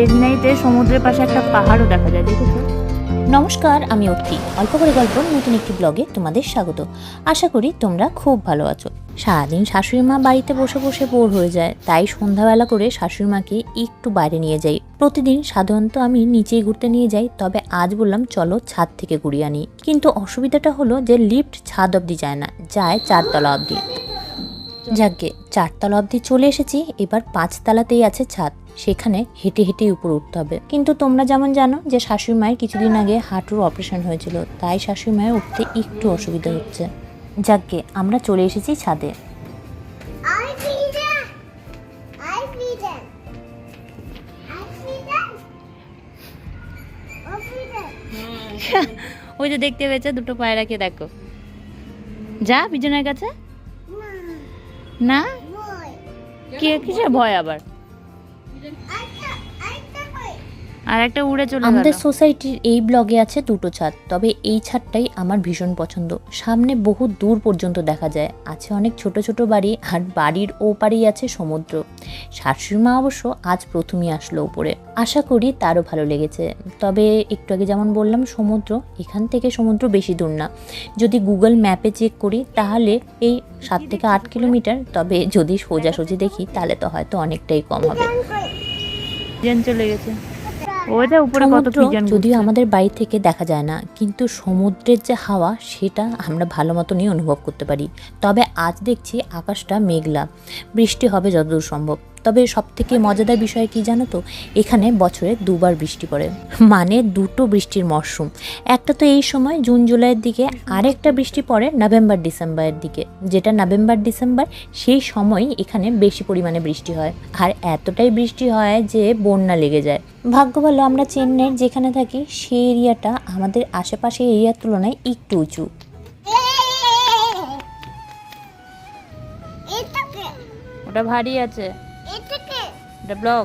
চেন্নাইতে সমুদ্রের পাশে একটা পাহাড়ও দেখা যায়, দেখেছ? নমস্কার, আমি অত্রি অল্প করে গল্প, নতুন একটি ব্লগে তোমাদের স্বাগত। আশা করি তোমরা খুব ভালো আছো। সারাদিন শাশুড়ি মা বাড়িতে বসে বসে বোর হয়ে যায়, তাই সন্ধ্যাবেলা করে শাশুড়ি মাকে একটু বাইরে নিয়ে যাই। প্রতিদিন সাধারণত আমি নিচেই ঘুরতে নিয়ে যাই, তবে আজ বললাম চলো ছাদ থেকে ঘুরিয়ে আনি। কিন্তু অসুবিধাটা হলো যে লিফট ছাদ অবধি যায় না, যায় চারতলা অবধি। যাকে চারতলা অবধি চলে এসেছি এবার পাঁচতলাতেই আছে ছাদ। সেখানে হেঁটে হেঁটেই উপরে উঠতে হবে। কিন্তু তোমরা যেমন জানো যে শাশুড়ি মায়ের কিছুদিন আগে হাঁটুর অপারেশন হয়েছিল তাই শাশুড়ি মায়ের উঠতে একটু অসুবিধা হচ্ছে। যাকে আমরা চলে এসেছি ছাদে. ওই যে দেখতে পেয়েছে দুটো পায়রাকে দেখো। যা বিজনের কাছে? না. কে কিসে ভয় আবার? আর একটা উড়ে চলে আমাদের সোসাইটির এই ব্লগে আছে দুটো ছাদ তবে এই ছাদটাই আমার ভীষণ পছন্দ। সামনে বহু দূর পর্যন্ত দেখা যায়। আছে অনেক ছোট ছোট বাড়ি আর বাড়ির ওপারেই আছে সমুদ্র। শাশুড়ি মা অবশ্য আজ প্রথমই আসলো উপরে আশা করি তারও ভালো লেগেছে। তবে একটু আগে যেমন বললাম সমুদ্র এখান থেকে সমুদ্র বেশি দূর না। যদি গুগল ম্যাপে চেক করি তাহলে এই সাত থেকে আট কিলোমিটার তবে যদি সোজাসুজি দেখি তাহলে তো হয়তো অনেকটাই কম হবে। চলে গেছে। ওইটা উপরে কত যদিও আমাদের বাড়ি থেকে দেখা যায় না কিন্তু সমুদ্রের যে হাওয়া সেটা আমরা ভালো মতনই অনুভব করতে পারি। তবে আজ দেখছি আকাশটা মেঘলা বৃষ্টি হবে যতদূর সম্ভব। তবে সব থেকে মজাদার বিষয় কি জানো তো এখানে বছরে দুবার বৃষ্টি পড়ে মানে দুটো বৃষ্টির মরশুম একটা তো এই সময় জুন জুলাইয়ের দিকে আরেকটা বৃষ্টি পড়ে নভেম্বর ডিসেম্বরের দিকে যেটা নভেম্বর ডিসেম্বর সেই সময় এখানে বেশি পরিমাণে বৃষ্টি হয় আর এতটাই বৃষ্টি হয় যে বন্যা লেগে যায় ভাগ্য ভালো আমরা চেন্নাইয়ের যেখানে থাকি সেই এরিয়াটা আমাদের আশেপাশে এরিয়ার তুলনায় একটু উঁচু ওটা ভারী আছে ব্লগ।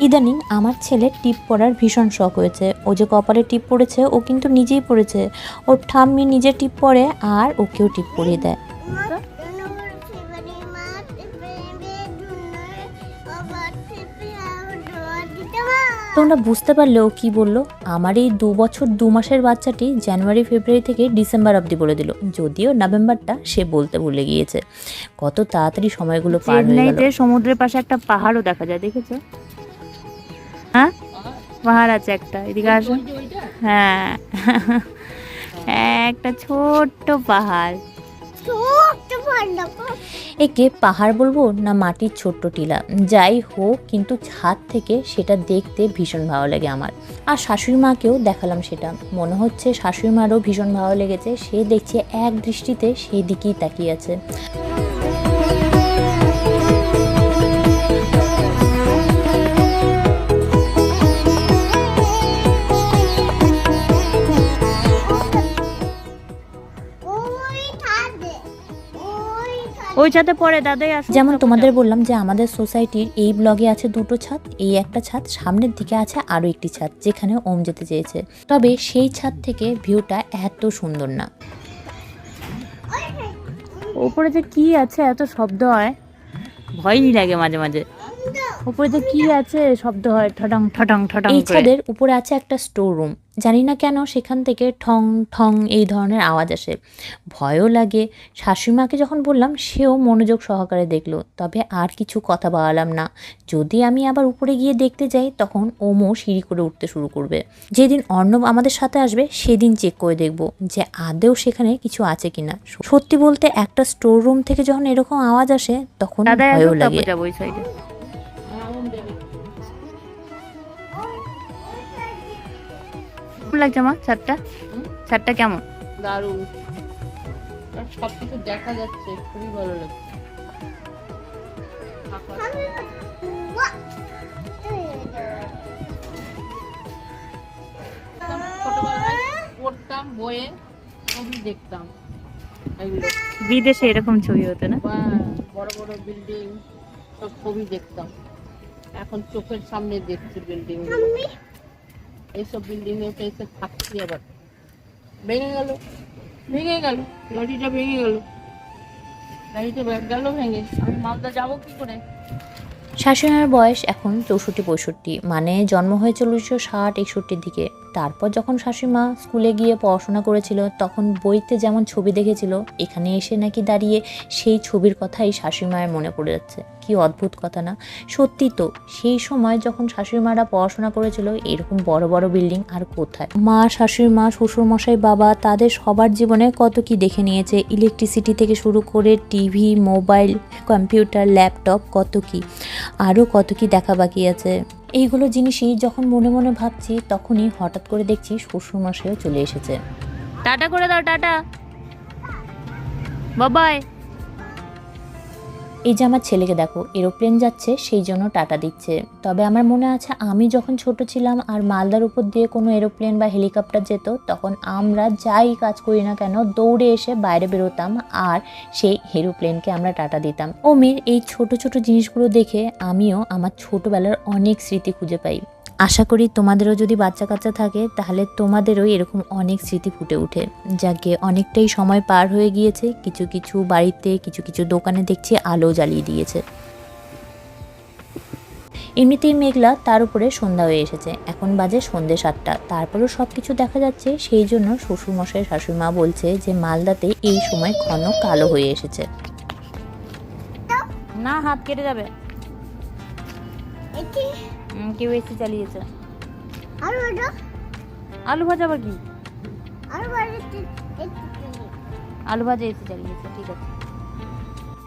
ইদানিং আমার ছেলে টিপ পরার ভীষণ শখ হয়েছে। ও যে কপালে টিপ পড়েছে ও কিন্তু নিজেই পড়েছে। ওর ঠাম্মি নিজে টিপ পরে আর ওকেও টিপ পরিয়ে দেয়। তোমরা বুঝতে পারলে ও কি বলল? আমার এই দু বছর, দু মাসের বাচ্চাটি জানুয়ারি, ফেব্রুয়ারি থেকে ডিসেম্বর অবধি বলে দিল। যদিও নভেম্বরটা সে বলতে ভুলে গিয়েছে। কত তাড়াতাড়ি সময়গুলো পার হয়ে গেল। সমুদ্রের পাশে একটা পাহাড়ও দেখা যায়, দেখেছ? হ্যাঁ? পাহাড় আছে একটা, এদিকে আসো হ্যাঁ একটা ছোট্ট পাহাড়। একে পাহাড় বলব না মাটির ছোট্ট টিলা। যাই হোক, কিন্তু ছাদ থেকে সেটা দেখতে ভীষণ ভালো লাগে আমার। আর শাশুড়ি মাকেও দেখালাম সেটা। মনে হচ্ছে শাশুড়ি মারও ভীষণ ভালো লেগেছে। সে দেখছে এক দৃষ্টিতে সেই দিকেই তাকিয়ে আছে। ওই ছাদে পড়ে দাদাই আসো যেমন তোমাদের বললাম যে আমাদের সোসাইটির এই ব্লগে আছে দুটো ছাদ এই একটা ছাদ সামনের দিকে আছে আরও একটি ছাদ যেখানে ওম যেতে চেয়েছে। তবে সেই ছাদ থেকে ভিউটা এত সুন্দর না। উপরে যে কি আছে এত শব্দ হয়। ভয়ই লাগে মাঝে মাঝে। উপরে যে কি আছে শব্দ হয় ঠটং ঠটং ঠটং এই ছাদের উপরে আছে একটা স্টোর রুম জানি না কেন সেখান থেকে ঠং ঠং এই ধরনের আওয়াজ আসে। ভয়ও লাগে। শাশুড়িমাকে যখন বললাম সেও মনোযোগ সহকারে দেখল। তবে আর কিছু কথা বাড়ালাম না। যদি আমি আবার উপরে গিয়ে দেখতে যাই তখন ওমও সিঁড়ি করে উঠতে শুরু করবে। যেদিন অর্ণব আমাদের সাথে আসবে সেদিন চেক করে দেখব যে আদেও সেখানে কিছু আছে কিনা। সত্যি বলতে একটা স্টোর রুম থেকে যখন এরকম আওয়াজ আসে তখন ভয়ও লাগে। কেমন লাগছে মা ছাদটা ছাদটা কেমন? দারুণ। সব কিছু দেখা যাচ্ছে খুবই ভালো লাগছে। পড়তাম বইয়ে ছবি দেখতাম। বিদেশে এরকম ছবি হতো না? বা বড় বড় বিল্ডিং সব ছবি দেখতাম। এখন চোখের সামনে দেখছি বিল্ডিং এইসব বিল্ডিং এ এসে থাকছি আবার। ভেঙে গেল ভেঙে গেল, গাড়িটা ভেঙে গেল। গাড়িটা গেল ভেঙে। আমি মালদা যাব কি করে? শাশুড়ার বয়স এখন চৌষট্টি পঁয়ষট্টি মানে জন্ম হয়েছে উনিশশো ষাট, একষট্টির দিকে। তারপর যখন শাশুড়িমা স্কুলে গিয়ে পড়াশোনা করেছিল, তখন বইতে যেমন ছবি দেখেছিল, এখানে এসে নাকি দাঁড়িয়ে সেই ছবির কথাই শাশুড়িমায়ের মনে পড়ে যাচ্ছে। কি অদ্ভুত কথা না? সত্যি তো, সেই সময় যখন শাশুড়িমারা পড়াশোনা করেছিল, এরকম বড় বড় বিল্ডিং আর কোথায়? মা শাশুড়ি মা শ্বশুরমশাই, বাবা, তাদের সবার জীবনে কত কি দেখে নিয়েছে ইলেকট্রিসিটি থেকে শুরু করে টিভি, মোবাইল, কম্পিউটার, ল্যাপটপ, কত কি। আরও কত কি দেখা বাকি আছে। এইগুলো জিনিসই যখন মনে মনে ভাবছি, তখনই হঠাৎ করে দেখছি শ্বশুরমশাইও চলে এসেছে। টাটা করে দাও, টাটা। বাবাই। এই যে আমার ছেলেকে দেখো, এরোপ্লেন যাচ্ছে, সেই জন্য টাটা দিচ্ছে। তবে আমার মনে আছে, আমি যখন ছোট ছিলাম আর মালদার উপর দিয়ে কোনো এরোপ্লেন বা হেলিকপ্টার যেত, তখন আমরা যাই কাজ করি না কেন, দৌড়ে এসে বাইরে বেরোতাম আর সেই এরোপ্লেনকে আমরা টাটা দিতাম। ওমির এই ছোট ছোট জিনিসগুলো দেখে আমিও আমার ছোটবেলার অনেক স্মৃতি খুঁজে পাই। আশা করি তোমাদেরও যদি বাচ্চা কাচ্চা থাকে তাহলে তোমাদেরও এরকম অনেক স্মৃতি ফুটে ওঠে যাকে অনেকটাই সময় পার হয়ে গিয়েছে। কিছু কিছু বাড়িতে কিছু কিছু দোকানে দেখছি আলো জ্বালিয়ে দিয়েছে। এমনিতেই মেঘলা তার উপরে সন্ধ্যা হয়ে এসেছে। এখন বাজে সন্ধে সাতটা। তারপরেও সব কিছু দেখা যাচ্ছে। সেই জন্য শ্বশুরমশাই শাশুড়িমা বলছে যে মালদাতে এই সময় ঘন কালো হয়ে এসেছে। না হাত কেটে যাবে। কেউ এসে চালিয়েছে। আলু ভাজা? আলু ভাজা বা কি? আর বাড়িতে আলু ভাজা এসে চালিয়েছে ঠিক আছে।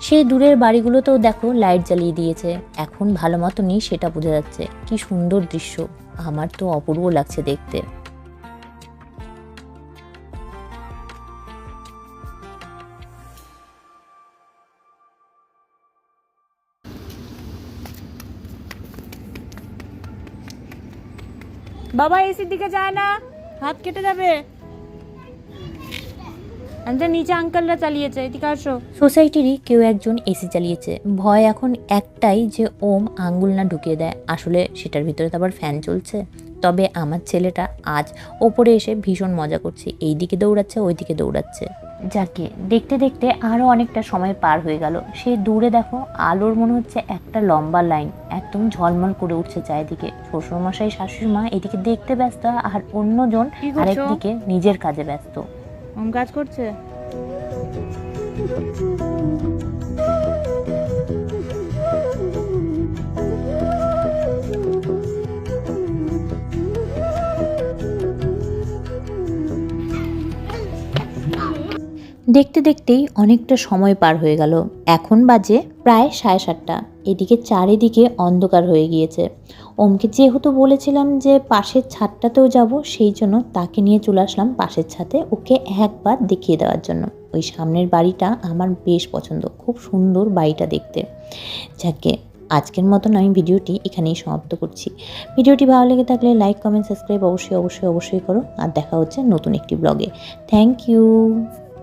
সেই দূরের বাড়িগুলোতেও দেখো লাইট জ্বালিয়ে দিয়েছে। এখন ভালো মতনই সেটা বোঝা যাচ্ছে। কি সুন্দর দৃশ্য। আমার তো অপূর্ব লাগছে দেখতে। বাবা, এসির দিকে যায় না। হাত কেটে যাবে। আচ্ছা নিচে আঙ্কেলরা চালিয়েছে, এদিকে আসো। সোসাইটিরই কেউ একজন এসি চালিয়েছে। ভয় এখন একটাই যে ওম আঙ্গুল না ঢুকিয়ে দেয়। আসলে সেটার ভিতরে তো আবার ফ্যান চলছে। তবে আমার ছেলেটা আজ ওপরে এসে ভীষণ মজা করছে। এই দিকে দৌড়াচ্ছে ওই দিকে দৌড়াচ্ছে। যাকে দেখতে দেখতে আরও অনেকটা সময় পার হয়ে গেল। সে দূরে দেখো আলোর মনে হচ্ছে একটা লম্বা লাইন একদম ঝলমল করে উঠছে চারিদিকে। শ্বশুরমশাই শাশুড়ি মা এদিকে দেখতে ব্যস্ত আর অন্যজন? আরেকদিকে নিজের কাজে ব্যস্ত। কাজ করছে? দেখতে দেখতেই অনেকটা সময় পার হয়ে গেল। এখন বাজে প্রায় সাড়ে সাতটা। এদিকে চারিদিকে অন্ধকার হয়ে গিয়েছে। ওমকে যেহেতু বলেছিলাম যে পাশের ছাদটাতেও যাব, সেই জন্য তাকে নিয়ে চলে আসলাম পাশের ছাদে ওকে একবার দেখিয়ে দেওয়ার জন্য। ওই সামনের বাড়িটা আমার বেশ পছন্দ। খুব সুন্দর বাড়িটা দেখতে। যাকে আজকের মতন আমি ভিডিওটি এখানেই সমাপ্ত করছি। ভিডিওটি ভালো লেগে থাকলে লাইক, কমেন্ট, সাবস্ক্রাইব অবশ্যই অবশ্যই অবশ্যই করো। আর দেখা হচ্ছে নতুন একটি ব্লগে। Thank you.